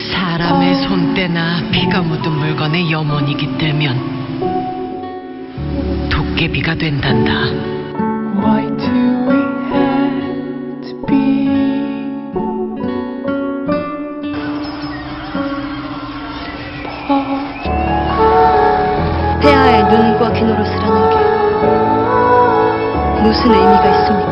사람의 손때나 피가 묻은 물건의 염원이 깃들면 도깨비가 된단다. Why do we have to be? apart? 폐하의 눈과 귀노를 쓰라는 게 무슨 의미가 있습니까?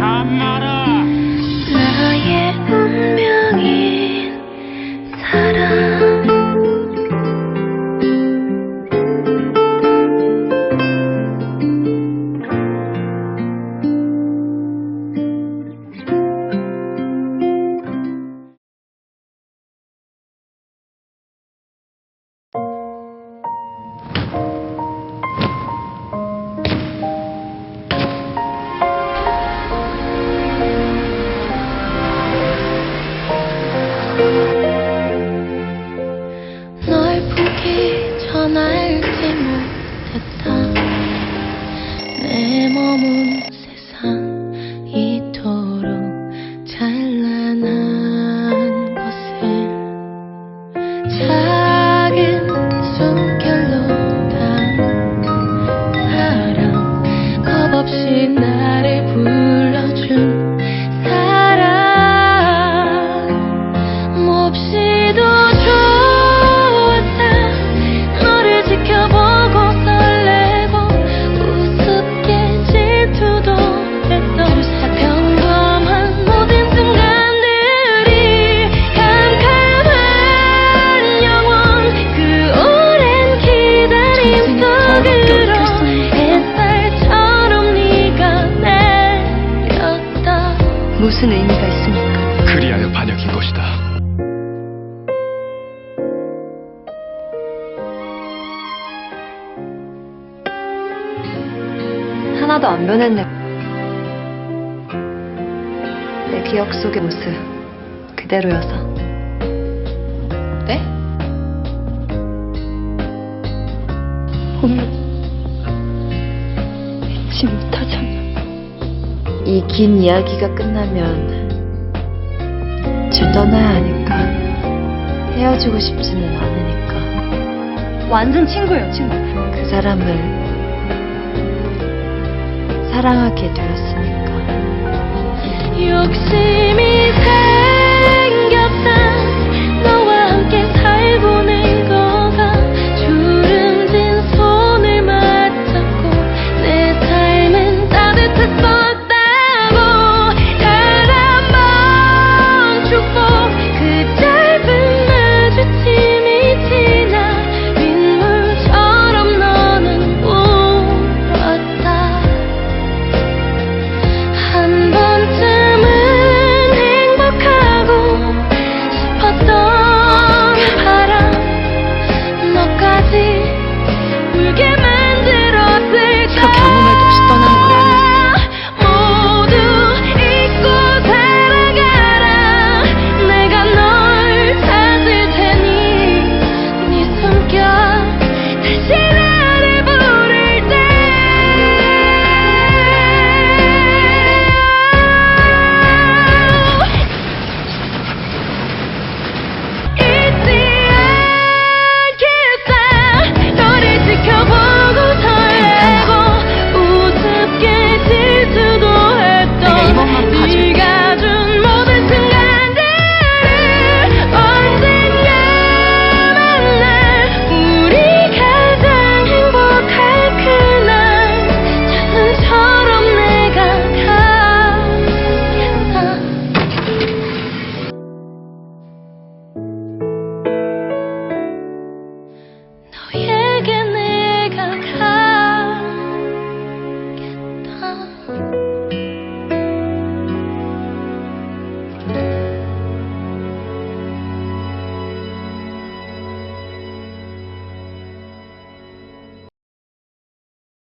I'm not a 하나도 안 변했네. 내 기억 속의 모습 그대로여서. 네? 오늘 잊지 못하잖아. 이 긴 이야기가 끝나면 절 떠나야 하니까 헤어지고 싶지는 않으니까 완전 친구예요 친구 그 사람을 사랑하게 되었으니까? 욕심이